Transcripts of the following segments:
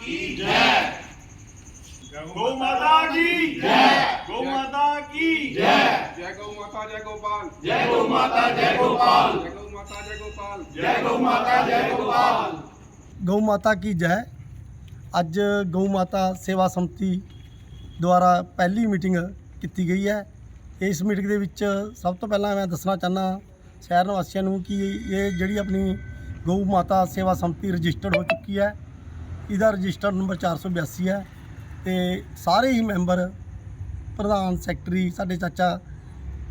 की जय गौ माता की जय गौ माता की जय जय गौ माता जय गोपाल जय गौ माता जय गोपाल जय गौ माता जय गोपाल जय गौ माता जय गोपाल ਗਊ ਮਾਤਾ ਕੀ ਜੈ ਅੱਜ ਗਊ ਮਾਤਾ ਸੇਵਾ ਸੰਮਤੀ ਦੁਆਰਾ ਪਹਿਲੀ ਮੀਟਿੰਗ ਕੀਤੀ ਗਈ ਹੈ ਇਸ ਮੀਟਿੰਗ ਦੇ ਵਿੱਚ ਸਭ ਤੋਂ ਪਹਿਲਾਂ ਮੈਂ ਦੱਸਣਾ ਚਾਹਨਾ ਸ਼ਹਿਰ ਨਿਵਾਸੀਆਂ ਨੂੰ ਕਿ ਇਹ ਜਿਹੜੀ ਆਪਣੀ ਗਊ ਮਾਤਾ ਸੇਵਾ ਸੰਮਤੀ ਰਜਿਸਟਰਡ ਹੋ ਚੁੱਕੀ ਹੈ ਇਹਦਾ ਰਜਿਸਟਰ ਨੰਬਰ 482 ਹੈ ਤੇ ਸਾਰੇ ਹੀ ਮੈਂਬਰ ਪ੍ਰਧਾਨ ਸੈਕਟਰੀ ਸਾਡੇ ਚਾਚਾ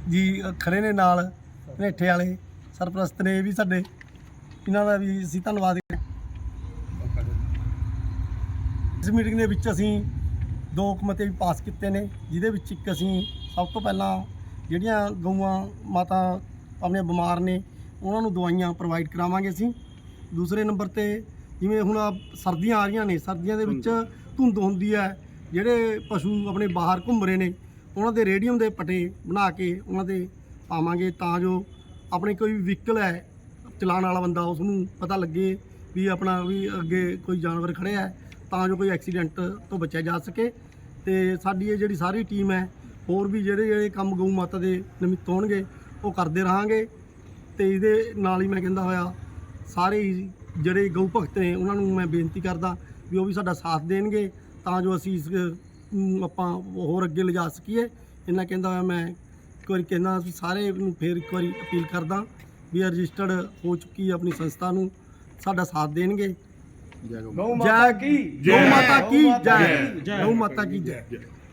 ਜੀ ਅ, ਖੜੇ ਨੇ ਨਾਲ ਨੇਠੇ ਵਾਲੇ ਸਰਪ੍ਰਸਤ ਨੇ ਇਹ ਵੀ ਸਾਡੇ ਇਹਨਾਂ ਦਾ ਵੀ ਅਸੀਂ ਧੰਨਵਾਦ ਇਸ ਮੀਟਿੰਗ ਦੇ ਵਿੱਚ ਅਸੀਂ ਦੋ ਕਮਤੇ ਵੀ ਪਾਸ ਕੀਤੇ ਨੇ ਜਿਹਦੇ ਵਿੱਚ ਇੱਕ ਅਸੀਂ ਸਭ ਤੋਂ ਪਹਿਲਾਂ ਜਿਹੜੀਆਂ ਗਊਆਂ ਮਾਤਾ ਆਪਣੇ ਬਿਮਾਰ ਨੇ ਉਹਨਾਂ ਨੂੰ ਦਵਾਈਆਂ ਪ੍ਰੋਵਾਈਡ ਕਰਾਵਾਂਗੇ ਅਸੀਂ। ਦੂਸਰੇ ਨੰਬਰ ਤੇ ਜਿਵੇਂ ਹੁਣ ਆਹ ਸਰਦੀਆਂ ਆ ਰਹੀਆਂ ਨੇ, ਸਰਦੀਆਂ ਦੇ ਵਿੱਚ ਧੁੰਦ ਹੁੰਦੀ ਹੈ, ਜਿਹੜੇ ਪਸ਼ੂ ਆਪਣੇ ਬਾਹਰ ਘੁੰਮ ਰਹੇ ਨੇ, ਉਹਨਾਂ ਦੇ ਰੇਡੀਅਮ ਦੇ ਪਟੇ ਬਣਾ ਕੇ ਉਹਨਾਂ ਦੇ ਪਾਵਾਂਗੇ ਤਾਂ ਜੋ ਆਪਣੇ ਕੋਈ ਵਹੀਕਲ ਹੈ, ਚਲਾਉਣ ਵਾਲਾ ਬੰਦਾ ਉਸ ਨੂੰ ਪਤਾ ਲੱਗੇ ਵੀ ਆਪਣਾ ਵੀ ਅੱਗੇ ਕੋਈ ਜਾਨਵਰ ਖੜਿਆ ਹੈ ਤਾਂ ਜੋ ਕੋਈ ਐਕਸੀਡੈਂਟ ਤੋਂ ਬਚਿਆ ਜਾ ਸਕੇ। ਤੇ ਸਾਡੀ ਇਹ ਜਿਹੜੀ ਸਾਰੀ ਟੀਮ ਹੈ, ਹੋਰ ਵੀ ਜਿਹੜੇ ਜਿਹੜੇ ਕੰਮ ਗਊ ਮਾਤਾ ਦੇ ਨਿਮਿਤ ਹੋਣਗੇ, ਉਹ ਕਰਦੇ ਰਹਾਂਗੇ। ਤੇ ਇਹਦੇ ਨਾਲ ਹੀ ਮੈਂ ਕਹਿੰਦਾ ਹੋਇਆ, ਸਾਰੇ ਹੀ ਜਿਹੜੇ ਗਊ ਭਗਤ ਨੇ ਉਹਨਾਂ ਨੂੰ ਮੈਂ ਬੇਨਤੀ ਕਰਦਾ ਵੀ ਉਹ ਵੀ ਸਾਡਾ ਸਾਥ ਦੇਣਗੇ ਤਾਂ ਜੋ ਅਸੀਂ ਇਸ ਨੂੰ ਆਪਾਂ ਹੋਰ ਅੱਗੇ ਲਿਜਾ ਸਕੀਏ। ਇਹਨਾਂ ਕਹਿੰਦਾ ਹੋਇਆ ਮੈਂ ਇੱਕ ਵਾਰੀ ਕਹਿੰਦਾ ਵੀ ਸਾਰੇ ਨੂੰ ਫੇਰ ਇੱਕ ਵਾਰੀ ਅਪੀਲ ਕਰਦਾ ਵੀ ਰਜਿਸਟਰਡ ਹੋ ਚੁੱਕੀ ਹੈ ਆਪਣੀ ਸੰਸਥਾ ਨੂੰ ਸਾਡਾ ਸਾਥ ਦੇਣਗੇ। ਜੈ ਕੀ? ਗਊ ਮਾਤਾ ਕੀ? ਜੈ। ਗਊ ਮਾਤਾ ਕੀ? ਜੈ।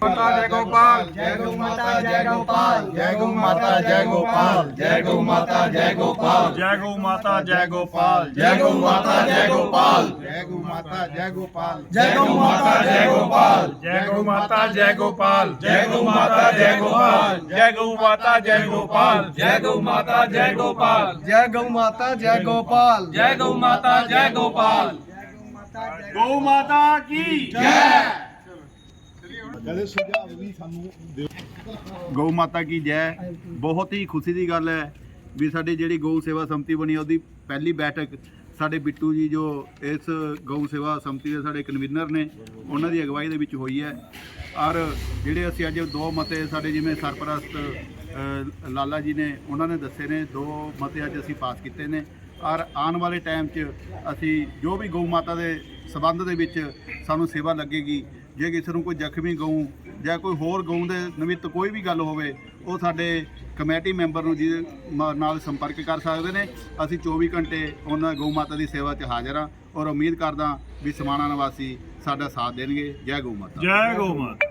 जय गोपाल जय गौ माता जय गोपाल जय गौ माता जय गोपाल जय गौ माता जय गोपाल जय गौ माता जय गोपाल जय गौ माता जय गोपाल जय गौ माता जय गोपाल जय गौ माता जय गोपाल जय गौ माता जय गोपाल जय गौ माता जय गोपाल जय गौ माता जय गोपाल जय गौ माता जय गोपाल जय गौ माता जय गोपाल जय गौ माता जय गोपाल गौ माता की जय ਗਊ ਮਾਤਾ ਕੀ ਜੈ। ਬਹੁਤ ਹੀ ਖੁਸ਼ੀ ਦੀ ਗੱਲ ਹੈ ਵੀ ਸਾਡੀ ਜਿਹੜੀ ਗਊ ਸੇਵਾ ਸੰਮਤੀ ਬਣੀ ਉਹਦੀ ਪਹਿਲੀ ਬੈਠਕ ਸਾਡੇ ਬਿੱਟੂ ਜੀ ਜੋ ਇਸ ਗਊ ਸੇਵਾ ਸੰਮਤੀ ਦੇ ਸਾਡੇ ਕਨਵੀਨਰ ਨੇ, ਉਹਨਾਂ ਦੀ ਅਗਵਾਈ ਦੇ ਵਿੱਚ ਹੋਈ ਹੈ। ਔਰ ਜਿਹੜੇ ਅਸੀਂ ਅੱਜ ਦੋ ਮਤੇ ਸਾਡੇ ਜਿਵੇਂ ਸਰਪ੍ਰਸਤ ਲਾਲਾ ਜੀ ਨੇ, ਉਹਨਾਂ ਨੇ ਦੱਸੇ ਨੇ, ਦੋ ਮਤੇ ਅੱਜ ਅਸੀਂ ਪਾਸ ਕੀਤੇ ਨੇ। ਔਰ ਆਉਣ ਵਾਲੇ ਟਾਈਮ 'ਚ ਅਸੀਂ ਜੋ ਵੀ ਗਊ ਮਾਤਾ ਦੇ ਸਬੰਧ ਦੇ ਵਿੱਚ ਸਾਨੂੰ ਸੇਵਾ ਲੱਗੇਗੀ ਜੇ ਕਿਸੇ ਨੂੰ ਕੋਈ ਜ਼ਖਮੀ ਗਊ ਜਾਂ ਕੋਈ ਹੋਰ ਗਊ ਦੇ ਨਿਮਿਤ ਕੋਈ ਵੀ ਗੱਲ ਹੋਵੇ, ਉਹ ਸਾਡੇ ਕਮੇਟੀ ਮੈਂਬਰ ਨੂੰ ਜੀ ਨਾਲ ਸੰਪਰਕ ਕਰ ਸਕਦੇ ਨੇ। ਅਸੀਂ 24 ਘੰਟੇ ਉਹਨਾਂ ਗਊ ਮਾਤਾ ਦੀ ਸੇਵਾ 'ਚ ਹਾਜ਼ਰ ਹਾਂ ਔਰ ਉਮੀਦ ਕਰਦਾ ਵੀ ਸਮਾਣਾ ਨਿਵਾਸੀ ਸਾਡਾ ਸਾਥ ਦੇਣਗੇ। ਜੈ ਗਊ ਮਾਤਾ। ਜੈ ਗਊ ਮਾਤਾ।